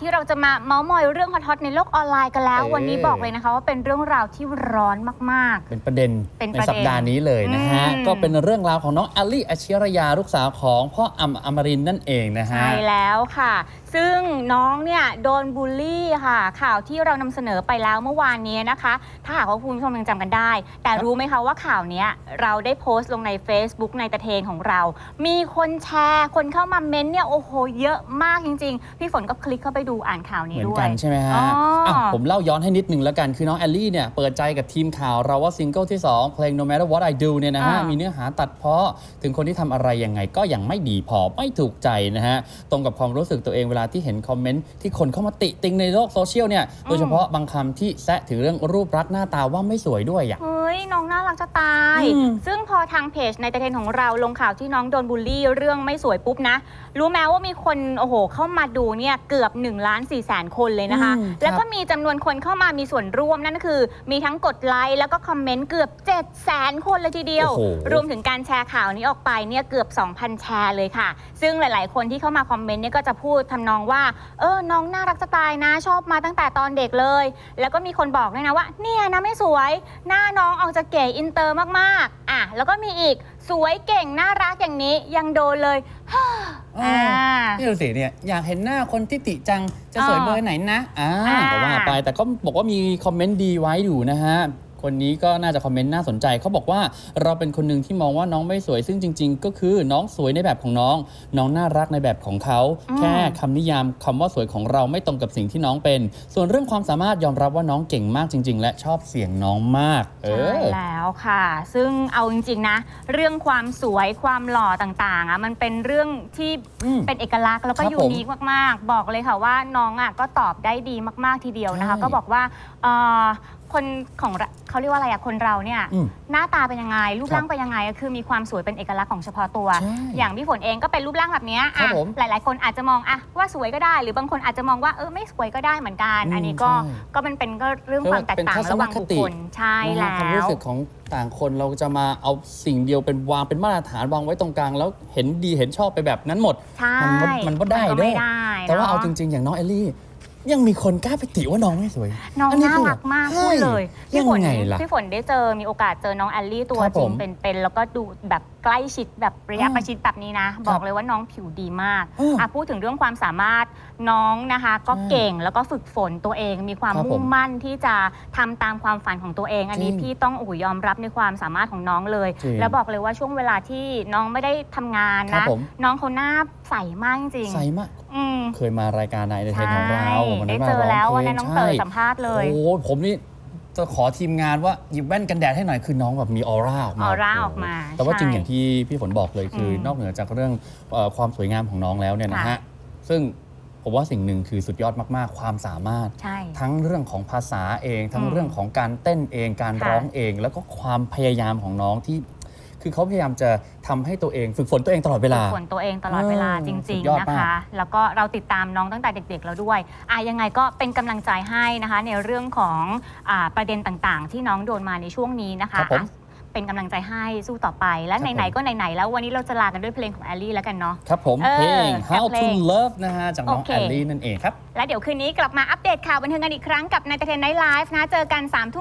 ที่เราจะมาเมาส์มอยเรื่องฮอตๆในโลกออนไลน์กันแล้ว เออวันนี้บอกเลยนะคะว่าเป็นเรื่องราวที่ร้อนมาก เป็นประเด็นเป็นในประเด็นสัปดาห์นี้เลยนะฮะ อืม ก็เป็นเรื่องราวของน้องอลลี่อชิรยาลูกสาวของพ่ออัมอมรินทร์นั่นเองนะๆฮะ ใช่แล้วค่ะ ซึ่งน้องเนี่ยโดนบูลลี่ค่ะ ข่าวที่เรานำเสนอไปแล้วเมื่อวานนี้นะคะ ถ้าหากว่าคุณผู้ชมยังจำกันได้ แต่ครับรู้ไหมคะว่าข่าวเนี้ยเราได้โพสต์ลงใน Facebook ในตะเทนของเรา มีคนแชร์คนเข้ามาเม้นต์เนี่ยโอ้โหเยอะมากจริง ๆ พี่ฝนก็คลิกเข้าไปดูอ่านข่าวเหนี้มือนด้วย กันใช่ไหมฮะอ๋ออะผมเล่าย้อนให้นิดนึงแล้วกัน คือน้องแอลลี่เนี่ยเปิดใจกับทีมข่าวเราว่าซิงเกิลที่ 2 เพลง No Matter What I Do เนี่ยนะฮะ อ่ามีมีเนื้อหาตัดเพาะ ถึงคนที่ทำอะไรยังไงก็ยังไม่ดีพอไม่ถูกใจนะฮะ ตรงกับความรู้สึกตัวเองเวลาที่เห็นคอมเมนต์ที่คนเข้ามาติติงในโลกโซเชียลเนี่ยโดยเฉพาะบางคำที่แซะถึงเรื่องรูปรักษณ์หน้าตาว่าไม่สวยด้วยอะ ยน้องน่ารักจะตาย อืม ซึ่งพอทางเพจในตะเทนของเราลงข่าวที่น้องโดนบูลลี่เรื่องไม่สวยปุ๊บนะ รู้ไหมว่ามีคนโอ้โหเข้ามาดูเนี่ยเกือบ1ล้าน4แสนคนเลยนะคะ อืมแล้วก็มีจำนวนคนเข้ามามีส่วนร่วมนั่นก็คือ มีทั้งกดไลค์แล้วก็คอมเมนต์เกือบ7แสนคนเลยทีเดียว โอ้โห รวมถึงการแชร์ข่าวนี้ออกไปเนี่ยเกือบ 2,000 แชร์เลยค่ะ ซึ่งหลาย ๆ คนที่เข้ามาคอมเมนต์เนี่ยก็จะพูดทำนองว่า เออ น้องน่ารักจะตายนะ ชอบมาตั้งแต่ตอนเด็กเลย แล้วก็มีคนบอกด้วยนะว่า เนี่ยนะไม่สวย หน้าน้องออกจะเก๋อินเตอร์มากๆ อะ แล้วก็มีอีกสวยเก่งน่ารักอย่างนี้ยังโดนเลยอ่า นี่ดูสิเนี่ยอยากเห็นหน้าคนที่ติจังจะสวยอ่าเบอร์ไหนนะอ่าอ่าก็ว่าไปแต่ก็บอกว่ามีคอมเมนต์ดีไว้อยู่นะฮะ คนนี้ก็น่าจะคอมเมนต์น่าสนใจเขาบอกว่าเราเป็นคนหนึ่งที่มองว่าน้องไม่สวยซึ่งจริง ๆ ก็คือน้องสวยในแบบของน้อง น้องน่ารักในแบบของเขาอืมแค่คำนิยามคำว่าสวยของเราไม่ตรงกับสิ่งที่น้องเป็น ส่วนเรื่องความสามารถยอมรับว่าน้องเก่งมากจริง ๆ และชอบเสียงน้องมากเอใช่อแล้วค่ะ ซึ่งเอาจริง ๆ นะ เรื่องความสวยความหล่อต่างๆอะมันเป็นเรื่องที่อืมเป็นเอกลักษณ์แล้วก็ครับยูผมนิคมากๆ บอกเลยค่ะว่าน้องอะก็ตอบได้ดีมาก ๆทีเดียวนะคะใช่ก็บอกว่าเอ่อ คนของเราเขาเรียกว่าอะไรอะคนเราเนี่ย อืมหน้าตาเป็นยังไง รูปครับร่างเป็นยังไงก็คือมีความสวยเป็นเอกลักษณ์ของเฉพาะตัว ใช่อย่างพี่ฝนเองก็เป็นรูปร่างแบบเนี้ยครับอะผมหลาย ๆ คนอาจจะมองอะว่าสวยก็ได้ หรือบางคนอาจจะมองว่าเออไม่สวยก็ได้เหมือนกัน อืมอันนี้ก็ใช่ก็มันเป็นก็เรื่องเรียกคว่าวามแตกเป็นต่างทัศนระหว่างคบุคติคลใช่นะแล้ฮะความว รู้สึกของต่างคนเราจะมาเอาสิ่งเดียวเป็นวางเป็นมาตรฐานวางไว้ตรงกลาง แล้วเห็นดีเห็นชอบไปแบบนั้นหมด ใช่มันบ่มันบ่ได้ก็เด้ไม่อได้แต่ว่าเอาจนะริงๆ อย่างน้องเอลลี่ ยังมีคนกล้าไปติว่าน้องไม่สวย น้องอันนี้น่าคือรักมากใช่พูดเลยยัพี่งฝนไงล่ะพี่ฝนได้เจอมีโอกาสเจอน้องแอลลี่ตัวครับจริผงม เป็นๆแล้วก็ดูแบบใกล้ชิดแบบระยะอืมประชิดแบบนี้นะ บอกเลยว่าน้องผิวดีมากอืมอะพูดถึงเรื่องความสามารถน้องนะคะ ก็ใช่เก่งแล้วก็ฝึกฝนตัวเอง มีความครับผมมุ่งมั่นที่จะทำตามความฝันของตัวเอง อันนี้จริงพี่ต้องโอ้โหยอมรับในความสามารถของน้องเลย จริงแล้วบอกเลยว่าช่วงเวลาที่น้องไม่ได้ทำงานครับนะผม น้องเขาหน้าใสมากจริงใสมาก อืมเคยมารายการนายในเทนของเราใช่วันได้นั้นมาเจอร้องแล้วเพลวันงนั้นน้องเตใช่ยสัมภาษณ์เลย โอ้ผมนี่ จะขอทีมงานว่าหยิบแว่นกันแดดให้หน่อยคือน้องแบบมีออร่าออกมาออร่าโโหออกมาแต่ว่าใช่จริงอย่างที่พี่ฝนบอกเลยคืออมนอกเหนือจากเรื่องเอ่อความสวยงามของน้องแล้วเนี่ยนะค่ะฮะซึ่งผมว่าสิ่งหนึ่งคือสุดยอดมาก ๆ ความสามารถใช่ทั้งเรื่องของภาษาเอง ทั้งอืมเรื่องของการเต้นเองการค่ะร้องเอง แล้วก็ความพยายามของน้องที่ คือเขาพยายามจะทำให้ตัวเองฝึกฝนตัวเองตลอดเวลา ฝึกฝนตัวเองตลอดเวลาเออจสุริดงยอดๆนะมาก คะ แล้วก็เราติดตามน้องตั้งแต่เด็ก ๆ แล้วด้วยอะยังไงก็เป็นกำลังใจให้นะคะ ในเรื่องของอาประเด็นต่างๆ ที่น้องโดนมาในช่วงนี้นะคะครับผมอะเป็นกำลังใจให้สู้ต่อไปและครับไหนผมๆก็ไหนๆแล้ววันนี้เราจะลากันด้วยเพลงของแอลลี่แล้วกันเนาะ ครับผมเออเพลงกับ How เพล to ง Love นะฮะจากน้องโอเค แอลลี่นั่นเองครับ และเดี๋ยวคืนนี้กลับมาอัปเดตข่าวบันเทิงกันอีกครั้งกับในเทนไนท์ไลฟ์นะเจอกัน3ามทุ่ม